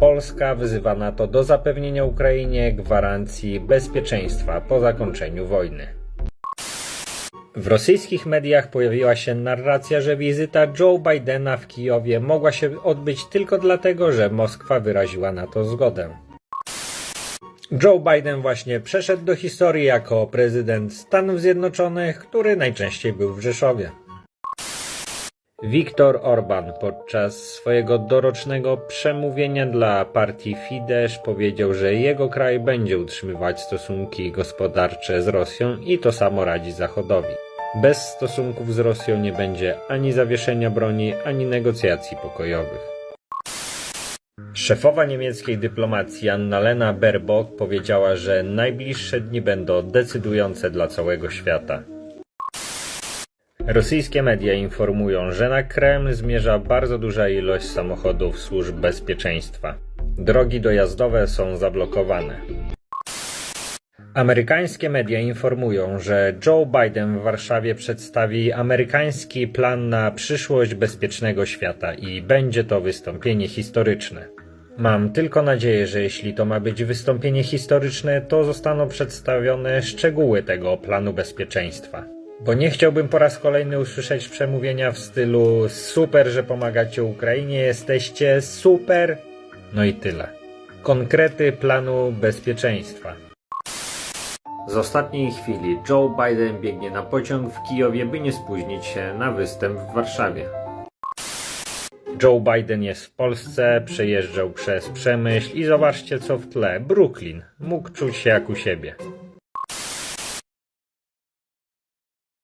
Polska wzywa NATO do zapewnienia Ukrainie gwarancji bezpieczeństwa po zakończeniu wojny. W rosyjskich mediach pojawiła się narracja, że wizyta Joe Bidena w Kijowie mogła się odbyć tylko dlatego, że Moskwa wyraziła na to zgodę. Joe Biden właśnie przeszedł do historii jako prezydent Stanów Zjednoczonych, który najczęściej był w Rzeszowie. Viktor Orban podczas swojego dorocznego przemówienia dla partii Fidesz powiedział, że jego kraj będzie utrzymywać stosunki gospodarcze z Rosją i to samo radzi Zachodowi. Bez stosunków z Rosją nie będzie ani zawieszenia broni, ani negocjacji pokojowych. Szefowa niemieckiej dyplomacji Annalena Baerbock powiedziała, że najbliższe dni będą decydujące dla całego świata. Rosyjskie media informują, że na Kreml zmierza bardzo duża ilość samochodów służb bezpieczeństwa. Drogi dojazdowe są zablokowane. Amerykańskie media informują, że Joe Biden w Warszawie przedstawi amerykański plan na przyszłość bezpiecznego świata i będzie to wystąpienie historyczne. Mam tylko nadzieję, że jeśli to ma być wystąpienie historyczne, to zostaną przedstawione szczegóły tego planu bezpieczeństwa. Bo nie chciałbym po raz kolejny usłyszeć przemówienia w stylu super, że pomagacie Ukrainie, jesteście super. No i tyle. Konkrety planu bezpieczeństwa. Z ostatniej chwili Joe Biden biegnie na pociąg w Kijowie, by nie spóźnić się na występ w Warszawie. Joe Biden jest w Polsce, przejeżdżał przez Przemyśl i zobaczcie co w tle. Brooklyn. Mógł czuć się jak u siebie.